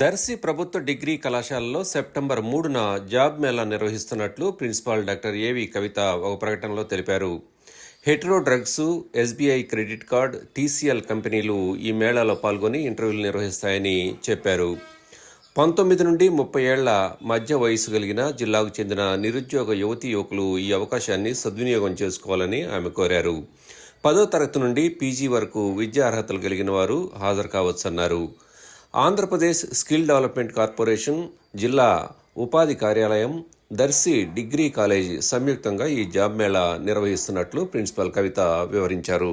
దర్శి ప్రభుత్వ డిగ్రీ కళాశాలలో సెప్టెంబర్ మూడున జాబ్ మేళా నిర్వహిస్తున్నట్లు ప్రిన్సిపాల్ డాక్టర్ ఏవి కవిత ఒక ప్రకటనలో తెలిపారు. Hetero drugs SBI credit card TCL కంపెనీలు ఈ మేళాలో పాల్గొని ఇంటర్వ్యూలు నిర్వహిస్తాయని చెప్పారు. పంతొమ్మిది నుండి ముప్పై ఏళ్ళ మధ్య వయసు కలిగిన జిల్లాకు చెందిన నిరుద్యోగ యువతీ యువకులు ఈ అవకాశాన్ని సద్వినియోగం చేసుకోవాలని ఆమె కోరారు. పదో తరగతి నుండి పీజీ వరకు విద్యా అర్హతలు కలిగిన వారు హాజరు కావచ్చన్నారు. ఆంధ్రప్రదేశ్ స్కిల్ డెవలప్మెంట్ కార్పొరేషన్ జిల్లా ఉపాధి కార్యాలయం దర్శి డిగ్రీ కాలేజీ సంయుక్తంగా ఈ జాబ్ మేళా నిర్వహిస్తున్నట్లు ప్రిన్సిపల్ కవిత వివరించారు.